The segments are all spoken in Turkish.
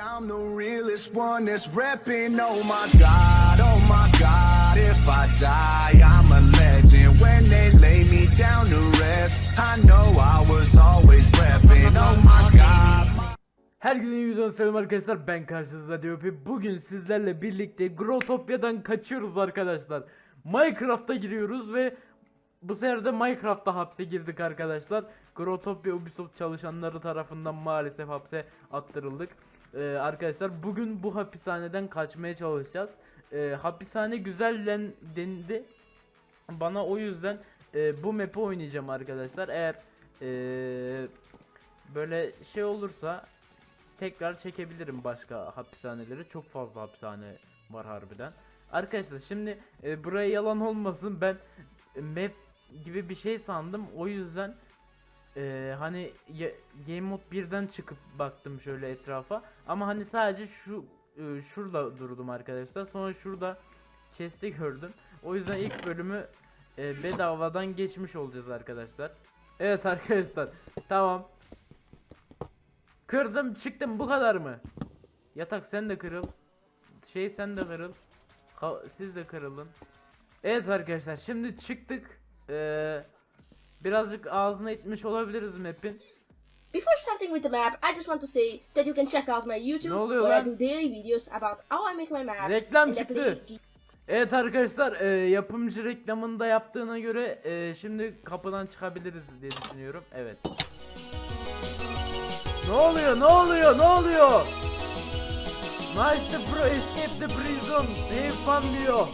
I'm the realest one that's repping. Oh my god, oh my god. If I die, I'm a legend. When they lay me down to rest, I know I was always repping. Oh my god. Herkese videodan selam arkadaşlar ben karşınızda DOP Bugün sizlerle birlikte Growtopia'dan kaçıyoruz arkadaşlar Minecraft'a giriyoruz ve bu sefer de Minecraft'ta hapse girdik arkadaşlar Growtopia Ubisoft çalışanları tarafından maalesef hapse attırıldık Ee, Arkadaşlar bugün bu hapishaneden kaçmaya çalışacağız Ee, Hapishane güzellen dendi Bana o yüzden e, bu map'i oynayacağım arkadaşlar Eğer e, böyle şey olursa tekrar çekebilirim başka hapishaneleri. Çok fazla hapishane var harbiden. Arkadaşlar şimdi e, buraya yalan olmasın ben map gibi bir şey sandım. O yüzden e, hani ya- Game Mode 1'den çıkıp baktım şöyle etrafa. Ama hani sadece şu e, şurada durdum arkadaşlar. Sonra şurada chest'i gördüm. O yüzden ilk bölümü e, bedavadan geçmiş olacağız arkadaşlar. Evet arkadaşlar. Tamam. Kırdım çıktım bu kadar mı? Yatak sen de kırıl. Şey sen de kırıl. Ka- siz de kırılın. Evet arkadaşlar şimdi çıktık. Ee, birazcık ağzına itmiş olabiliriz map'in. Before starting with the map, I just want to say that you can check out my YouTube oluyor where I lan? do daily videos about how I make my maps Reklam and I çıktı. play Evet arkadaşlar e, yapımcı reklamında yaptığına göre e, şimdi kapıdan çıkabiliriz diye düşünüyorum. Evet. Ne oluyor? Ne oluyor? Ne oluyor? Nice to pro escape the prison. Have fun diyor.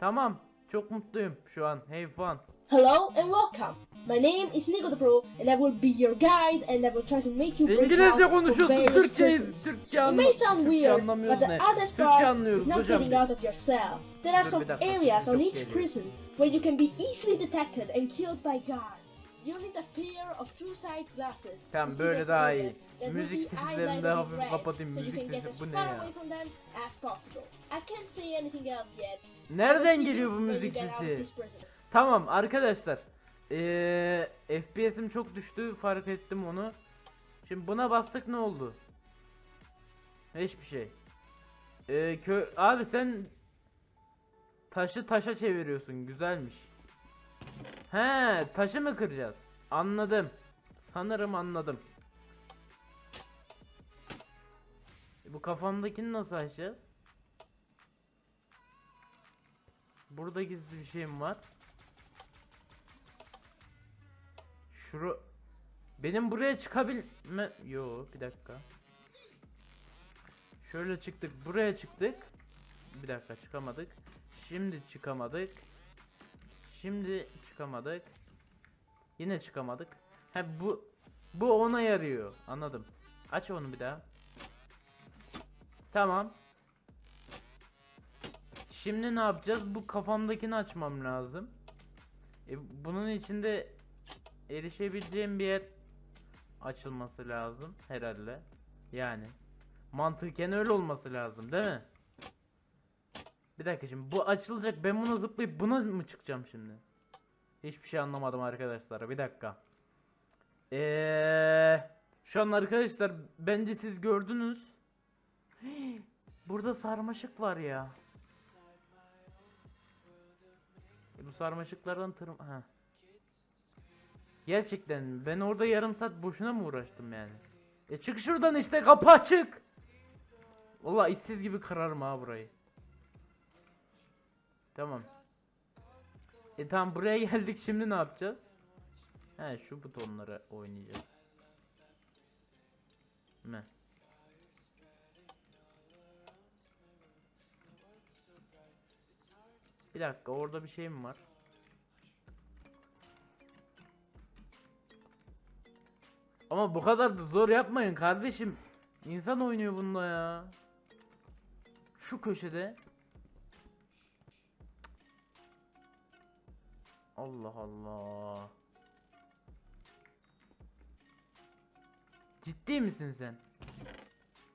Tamam. Çok mutluyum şu an. Have fun. Hello and welcome. My name is Nico the Pro and I will be your guide and I will try to make you break out konuşuyorsun. various prisons. It may sound weird, but the hardest part is not getting out of your cell. There are some areas on each prison where you can be easily detected and killed by guards. You need a pair of true sight glasses to see those areas that will be highlighted in red, so you can get as far away from them as possible. I can't say anything else yet. Nereden geliyor bu müzik of sesi? Tamam arkadaşlar. Eee FPS'im çok düştü fark ettim onu. Şimdi buna bastık ne oldu? Hiçbir şey. Eee kö abi sen taşı taşa çeviriyorsun güzelmiş. He taşı mı kıracağız? Anladım. Sanırım anladım. E, Bu kafamdakini nasıl açacağız? Burada gizli bir şeyim var. Şuru benim buraya çıkabilme Yo bir dakika. Şöyle çıktık buraya çıktık. Bir dakika çıkamadık. Şimdi çıkamadık. Şimdi çıkamadık. Yine çıkamadık. Ha bu bu ona yarıyor. Anladım. Aç onu bir daha. Tamam. Şimdi ne yapacağız? Bu kafamdakini açmam lazım. E, bunun içinde erişebileceğim bir yer açılması lazım herhalde. Yani mantıken öyle olması lazım değil mi? Bir dakika şimdi bu açılacak ben buna zıplayıp buna mı çıkacağım şimdi? Hiçbir şey anlamadım arkadaşlar bir dakika. Eee şu an arkadaşlar bence siz gördünüz. Burada sarmaşık var ya. E bu sarmaşıklardan tırm... Ha. Gerçekten ben orada yarım saat boşuna mı uğraştım yani? E çık şuradan işte kapı açık. Valla işsiz gibi kırarım ha burayı. Tamam. E tamam buraya geldik şimdi ne yapacağız? He şu butonları oynayacağız. Ne? Bir dakika orada bir şey mi var? Ama bu kadar da zor yapmayın kardeşim. İnsan oynuyor bunda ya. Şu köşede. Allah Allah. Ciddi misin sen?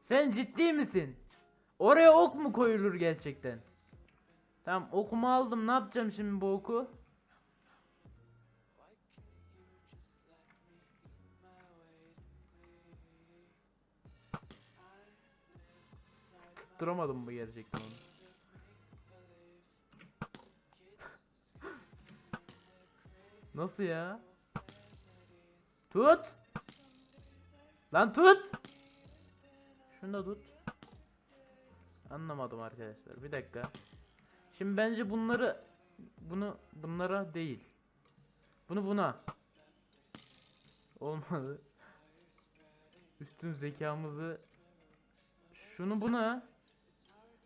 Sen ciddi misin? Oraya ok mu koyulur gerçekten? Tamam okumu aldım. Ne yapacağım şimdi bu oku? Tutturamadım mı gerçekten onu? Nasıl ya? Tut. Lan tut. Şunu da tut. Anlamadım arkadaşlar. Bir dakika. Şimdi bence bunları bunu bunlara değil. Bunu buna. Olmadı. Üstün zekamızı şunu buna.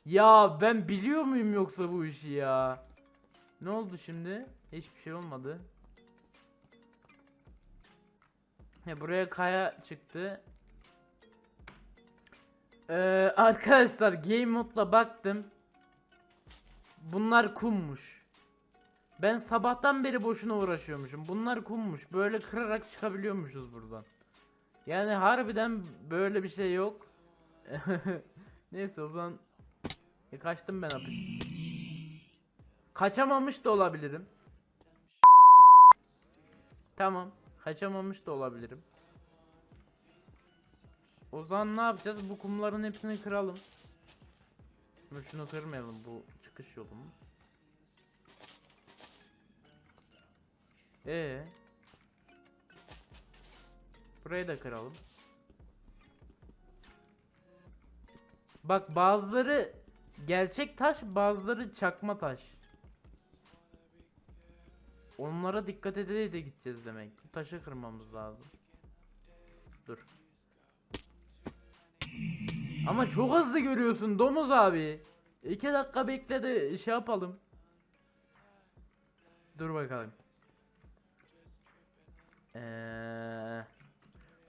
Ya ben biliyor muyum yoksa bu işi ya? Ne oldu şimdi? Hiçbir şey olmadı. He buraya kaya çıktı. Ee, arkadaşlar game modla baktım. Bunlar kummuş. Ben sabahtan beri boşuna uğraşıyormuşum. Bunlar kummuş. Böyle kırarak çıkabiliyormuşuz buradan. Yani harbiden böyle bir şey yok. Neyse o zaman e, kaçtım ben hapis. Kaçamamış da olabilirim. Tamam. Kaçamamış da olabilirim. O zaman ne yapacağız? Bu kumların hepsini kıralım. Ama Şunu kırmayalım bu çıkış yolumuz. Ee. Burayı da kıralım. Bak bazıları gerçek taş, bazıları çakma taş. Onlara dikkat ede de gideceğiz demek. Bu taşı kırmamız lazım. Dur. Ama çok hızlı görüyorsun domuz abi. İki dakika bekle de şey yapalım. Dur bakalım. Ee,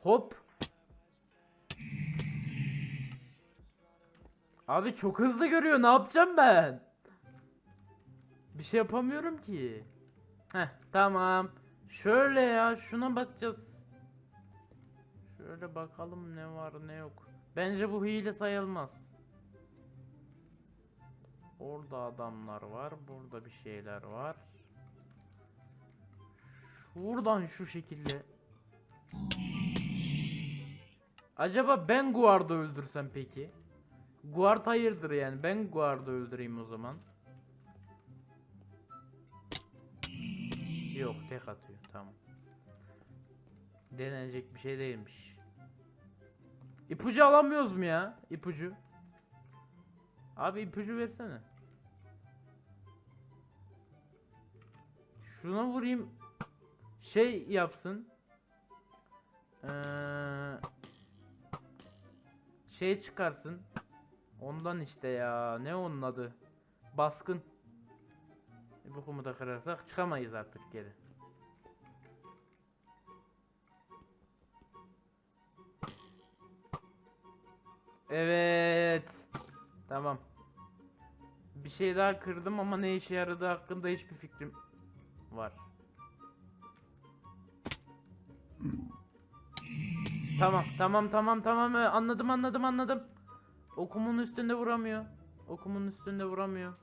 hop. Abi çok hızlı görüyor. Ne yapacağım ben? Bir şey yapamıyorum ki. Heh tamam. Şöyle ya şuna bakacağız. Şöyle bakalım ne var ne yok. Bence bu hile sayılmaz. Orada adamlar var. Burada bir şeyler var. Şuradan şu şekilde. Acaba ben Guard'ı öldürsem peki? Guard hayırdır yani. Ben Guard'ı öldüreyim o zaman. Yok tek atıyor. Tamam. Denenecek bir şey değilmiş. İpucu alamıyoruz mu ya? İpucu. Abi ipucu versene. Şuna vurayım. Şey yapsın. Ee, şey çıkarsın. Ondan işte ya. Ne onun adı? Baskın. E, bu kumu da kırarsak çıkamayız artık geri. Evet. Tamam. Bir şey daha kırdım ama ne işe yaradığı hakkında hiçbir fikrim var. Tamam, tamam, tamam, tamam. Anladım, anladım, anladım. Okumun üstünde vuramıyor. Okumun üstünde vuramıyor.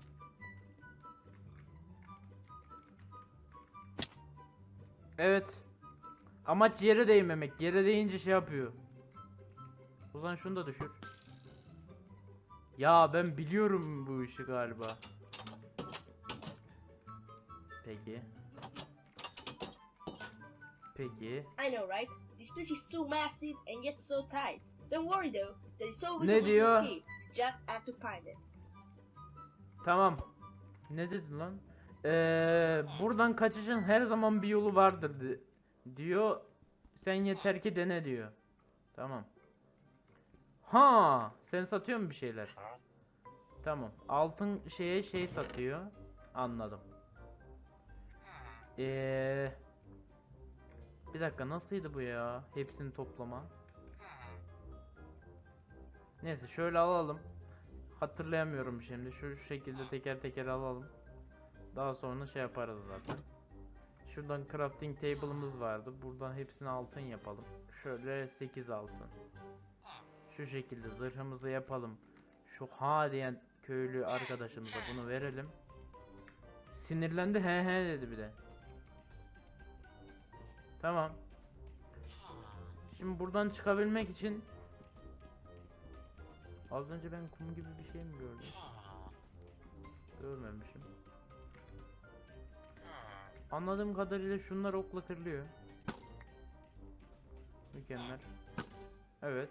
Evet. Amaç yere değmemek. Yere değince şey yapıyor. O zaman şunu da düşür. Ya ben biliyorum bu işi galiba. Peki. Peki. I know, right? This place is so massive and yet so tight. Don't worry though, there is always a way to diyor? escape. Just have to find it. Tamam. Ne dedin lan? Ee, buradan kaçışın her zaman bir yolu vardır di- diyor. Sen yeter ki dene diyor. Tamam. Ha, sen satıyor musun bir şeyler? Tamam. Altın şeye şey satıyor. Anladım. Ee, bir dakika nasılydı bu ya? Hepsini toplama. Neyse şöyle alalım. Hatırlayamıyorum şimdi. Şu şekilde teker teker alalım. Daha sonra şey yaparız zaten. Şuradan crafting table'ımız vardı. Buradan hepsini altın yapalım. Şöyle 8 altın. Şu şekilde zırhımızı yapalım. Şu ha diyen köylü arkadaşımıza bunu verelim. Sinirlendi he he dedi bir de. Tamam. Şimdi buradan çıkabilmek için Az önce ben kum gibi bir şey mi gördüm? Görmemişim. Anladığım kadarıyla şunlar okla kırılıyor. Mükemmel. Evet.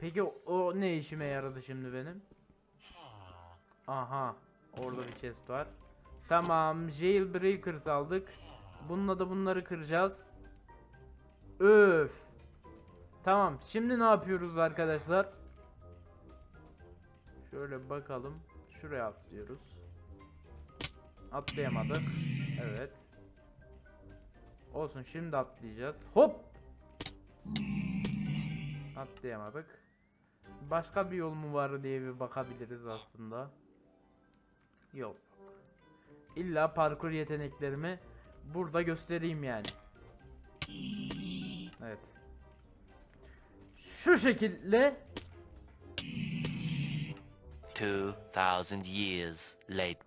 Peki o, o ne işime yaradı şimdi benim? Aha. Orada bir chest var. Tamam. Jailbreakers aldık. Bununla da bunları kıracağız. Öf. Tamam. Şimdi ne yapıyoruz arkadaşlar? Şöyle bakalım. Şuraya atlıyoruz. Atlayamadık. Evet. Olsun şimdi atlayacağız. Hop. Atlayamadık. Başka bir yol mu var diye bir bakabiliriz aslında. Yok. İlla parkur yeteneklerimi burada göstereyim yani. Evet. Şu şekilde 2,000 years later.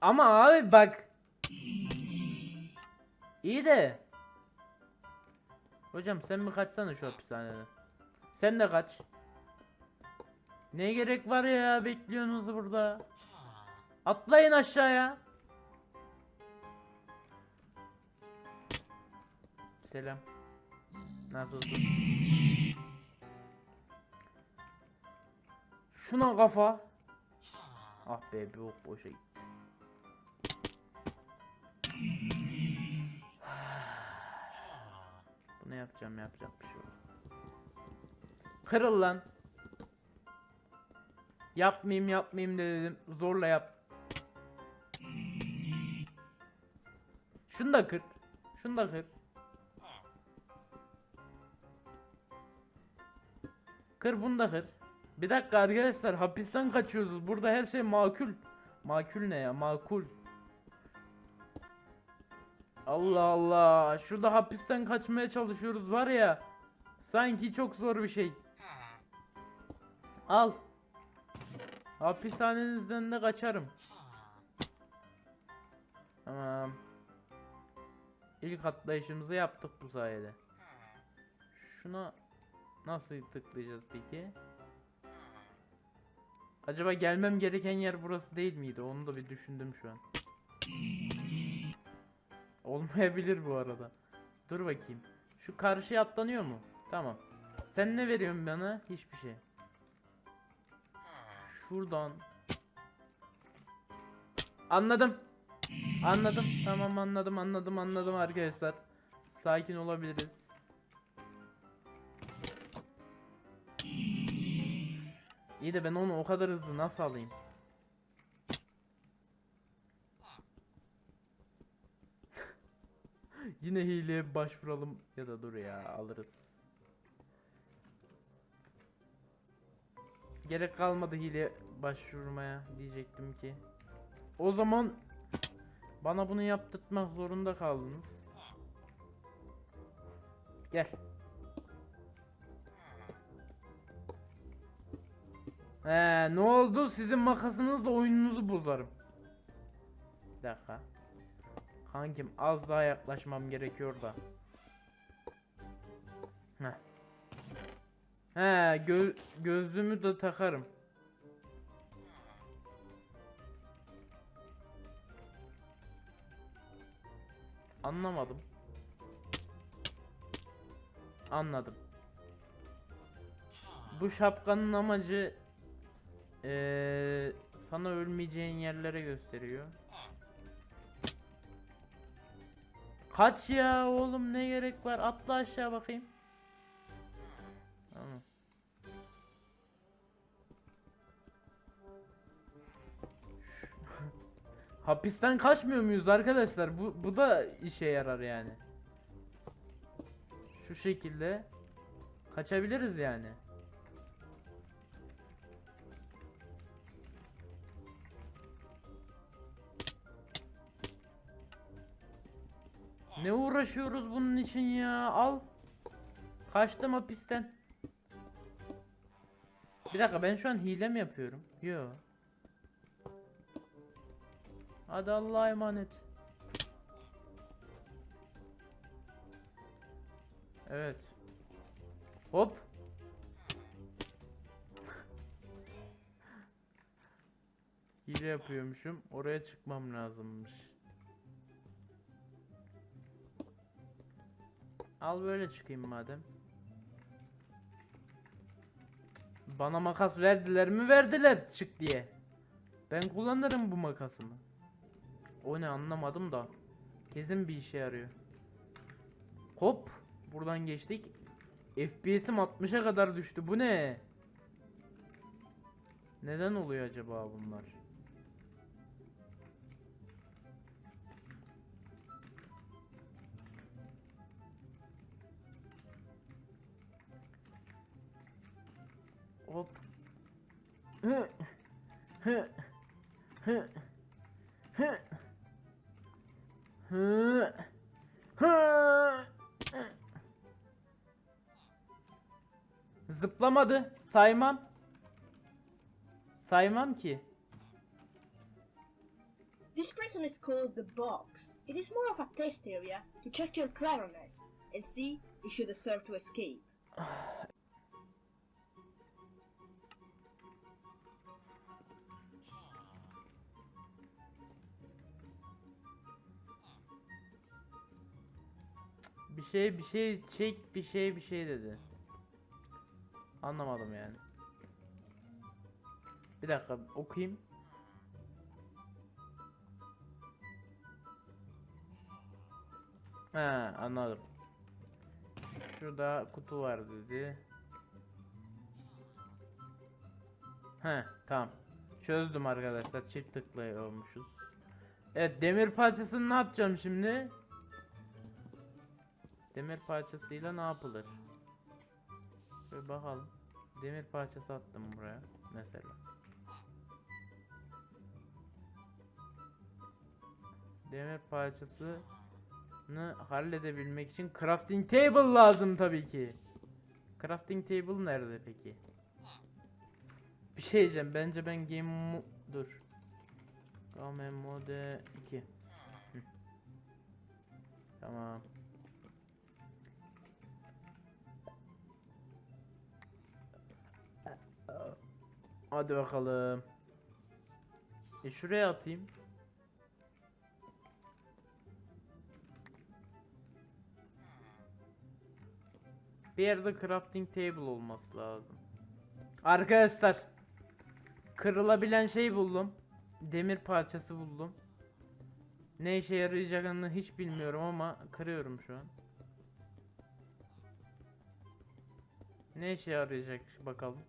Ama abi bak. İyi de. Hocam sen mi kaçsana şu hapishaneden? Sen de kaç. Ne gerek var ya bekliyorsunuz burada. Atlayın aşağıya. Selam. Nasılsın? Şuna kafa. Ah be bir ok boşa gitti. Bunu yapacağım yapacak bir şey yok. Kırıl lan. Yapmayayım yapmayayım de dedim. Zorla yap. Şunu da kır. Şunu da kır. Kır bunu da kır. Bir dakika arkadaşlar hapisten kaçıyoruz. Burada her şey makul. Makul ne ya? Makul. Allah Allah. Şurada hapisten kaçmaya çalışıyoruz var ya. Sanki çok zor bir şey. Al. Hapishanenizden de kaçarım. Tamam. İlk atlayışımızı yaptık bu sayede. Şuna nasıl tıklayacağız peki? Acaba gelmem gereken yer burası değil miydi? Onu da bir düşündüm şu an. Olmayabilir bu arada. Dur bakayım. Şu karşıya atlanıyor mu? Tamam. Sen ne veriyorsun bana? Hiçbir şey. Şuradan. Anladım. Anladım. Tamam anladım anladım anladım arkadaşlar. Sakin olabiliriz. İyi de ben onu o kadar hızlı nasıl alayım? Yine hileye başvuralım ya da dur ya alırız. Gerek kalmadı hile başvurmaya diyecektim ki. O zaman bana bunu yaptırtmak zorunda kaldınız. Gel. He, ne oldu? Sizin makasınızla oyununuzu bozarım. Bir dakika. Kankim az daha yaklaşmam gerekiyor da. Heh. He, gö gözlüğümü de takarım. Anlamadım. Anladım. Bu şapkanın amacı eee sana ölmeyeceğin yerlere gösteriyor. Kaç ya oğlum ne gerek var? Atla aşağı bakayım. Tamam. Hapisten kaçmıyor muyuz arkadaşlar? Bu bu da işe yarar yani. Şu şekilde kaçabiliriz yani. Ne uğraşıyoruz bunun için ya? Al. Kaçtım hapisten. Bir dakika ben şu an hile mi yapıyorum? Yo. Hadi Allah'a emanet. Evet. Hop. hile yapıyormuşum. Oraya çıkmam lazımmış. Al böyle çıkayım madem. Bana makas verdiler mi verdiler çık diye. Ben kullanırım bu makasımı. O ne anlamadım da. Kesin bir işe yarıyor. Hop. Buradan geçtik. FPS'im 60'a kadar düştü. Bu ne? Neden oluyor acaba bunlar? Hop. Zıplamadı. Saymam. Saymam ki. This prison is called the Box. It is more of a test area to check your cleverness and see if you deserve to escape. Şey bir şey çek bir şey bir şey dedi. Anlamadım yani. Bir dakika okuyayım. He anladım. Şurada kutu var dedi. He tamam. Çözdüm arkadaşlar. Çift tıklıyormuşuz. Evet demir parçasını ne yapacağım şimdi? Demir parçasıyla ne yapılır? Şöyle bakalım. Demir parçası attım buraya mesela. Demir parçasını halledebilmek için crafting table lazım tabii ki. Crafting table nerede peki? Bir şey diyeceğim. Bence ben game mo dur. Game mode 2. Hı. Tamam. Hadi bakalım. E şuraya atayım. Bir yerde crafting table olması lazım. Arkadaşlar. Kırılabilen şey buldum. Demir parçası buldum. Ne işe yarayacağını hiç bilmiyorum ama kırıyorum şu an. Ne işe yarayacak bakalım.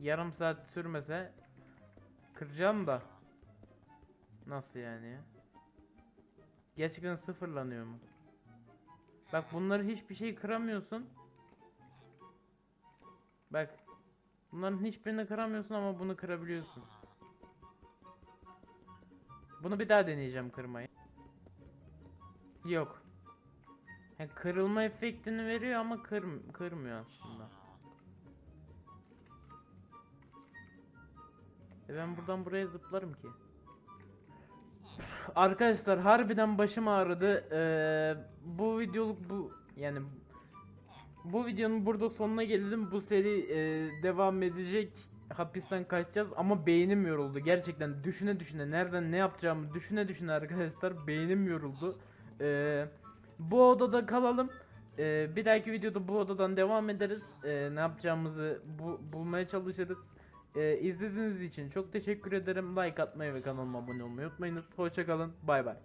Yarım saat sürmese kıracağım da. Nasıl yani ya? Gerçekten sıfırlanıyor mu? Bak bunları hiçbir şey kıramıyorsun. Bak. Bunların hiçbirini kıramıyorsun ama bunu kırabiliyorsun. Bunu bir daha deneyeceğim kırmayı. Yok. Yani kırılma efektini veriyor ama kır, kırmıyor aslında. E ben buradan buraya zıplarım ki. Arkadaşlar harbiden başım ağrıdı. Ee, bu videoluk bu yani bu videonun burada sonuna geldim. Bu seri e, devam edecek. Hapisten kaçacağız ama beynim yoruldu. Gerçekten düşüne düşüne nereden ne yapacağımı düşüne düşüne arkadaşlar beynim yoruldu. Ee, bu odada kalalım. Ee, bir dahaki videoda bu odadan devam ederiz. Ee, ne yapacağımızı bu, bulmaya çalışırız. Ee, izlediğiniz için çok teşekkür ederim. Like atmayı ve kanalıma abone olmayı unutmayınız. Hoşçakalın. Bay bay.